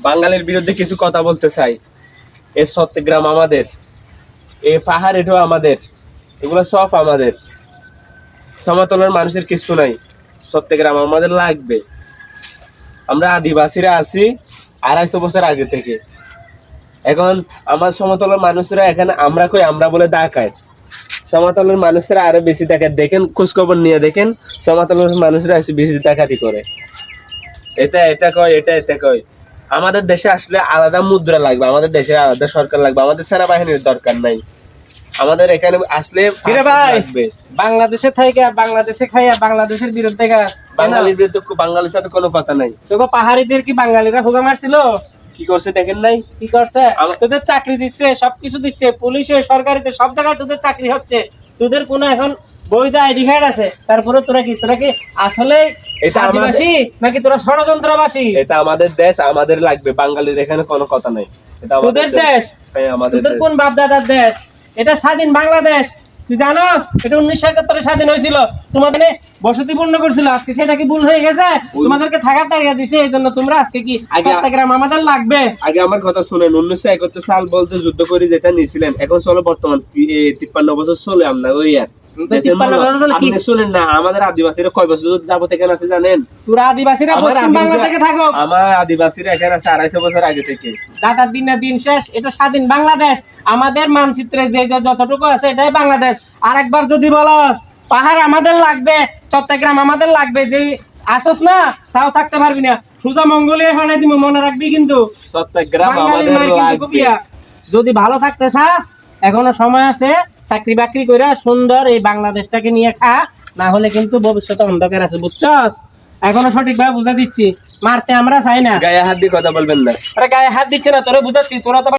বাঙালির বিরুদ্ধে কিছু কথা বলতে চাই। এ সত্যগ্রাম আমাদের, এ পাহাড় এটাও আমাদের, এগুলো সব আমাদের। সমতলের মানুষের কিছু নাই সত্যগ্রাম আমাদের লাগবে। আমরা আদিবাসীরা আছি আড়াইশো বছর আগে থেকে। এখন আমার সমতলের মানুষরা এখানে আমরা কই, আমরা বলে ডাকায়। সমতলের মানুষরা আরও বেশি দেখা, দেখেন, খোঁজখবর নিয়ে দেখেন, সমতলের মানুষরা বেশি ডাকাতি করে। এটা এটা কয়, এটা এটা কয়। আমাদের দেশে আসলে আলাদা মুদ্রা লাগবে আমাদের দেশে আলাদা সরকার লাগবে আমাদের সেনাবাহিনীর দরকার নাই। আমাদের এখানে আসলে বাংলাদেশে থেকে বাংলাদেশে খাইয়া বাংলাদেশের বিরুদ্ধে বাঙালিদের তো বাঙালির সাথে কোনো কথা নাই। তোকে পাহাড়িদের কি বাঙালিরা হুগা মারছিল? কি করছে দেখেন নাই? কি করছে? তোদের চাকরি দিচ্ছে সবকিছু দিচ্ছে পুলিশে সরকারিতে সব জায়গায় তোদের চাকরি হচ্ছে। তোদের কোনো এখন বৈধ আইডি কার্ড আছে তারপরে তোরা কি তোরা কি আসলে এটা আদিবাসী নাকি তোরা ষড়যন্ত্রবাসী? এটা আমাদের দেশ আমাদের লাগবে। বাঙালির এখানে কোনো কথা নাই। এটা আমাদের দেশ। হ্যাঁ আমাদের তোদের কোন বাপ দাদার দেশ? এটা স্বাধীন বাংলাদেশ। তুই জানোস এটা উনিশশো একাত্তরে স্বাধীন হয়েছিল। তোমাদের বসতি পূর্ণ করছিল। আজকে সেটা কি ভুল হয়ে গেছে? তোমাদেরকে থাকার জায়গা দিছে। এই জন্য তোমরা আজকে কি চট্টগ্রাম আমাদের লাগবে? আগে আমার কথা শুনেন। উনিশশো একাত্তর সাল বলতে যুদ্ধ করে যেটা নিয়েছিলেন। এখন চলো বর্তমান তিপ্পান্ন বছর চলে আমরা ওই আর। শুনেন না আমাদের আদিবাসীরা কয় বছর যাবত এখানে আছে জানেন? তোরা আদিবাসীরা পশ্চিম বাংলা থেকে থাকো। আমার আদিবাসীরা এখানে আছে আড়াইশো বছর আগে থেকে। দাদার দিন না দিন শেষ এটা স্বাধীন বাংলাদেশ। আমাদের মানচিত্রে যে যে যতটুকু আছে এটাই বাংলাদেশ। আর একবার যদি বলস পাহাড় আমাদের লাগবে চট্টগ্রাম আমাদের লাগবে যে আসস না তাও থাকতে পারবি না। সুজা মঙ্গলিয়া ফানাই দিমু মনে রাখবি কিন্তু। আমাদের লাগবে। কবিয়া। যদি ভালো থাকতে চাস এখনও সময় আছে চাকরি বাকরি করে সুন্দর এই বাংলাদেশটাকে নিয়ে খা না হলে কিন্তু ভবিষ্যতে অন্ধকার আছে বুঝছস? এখনও সঠিক ভাবে বুঝা দিচ্ছি। মারতে আমরা চাই না। গায়ে হাত দিয়ে কথা বলবেন না। আরে গায়ে হাত দিচ্ছে না তোরে বুঝাচ্ছি তোরা তো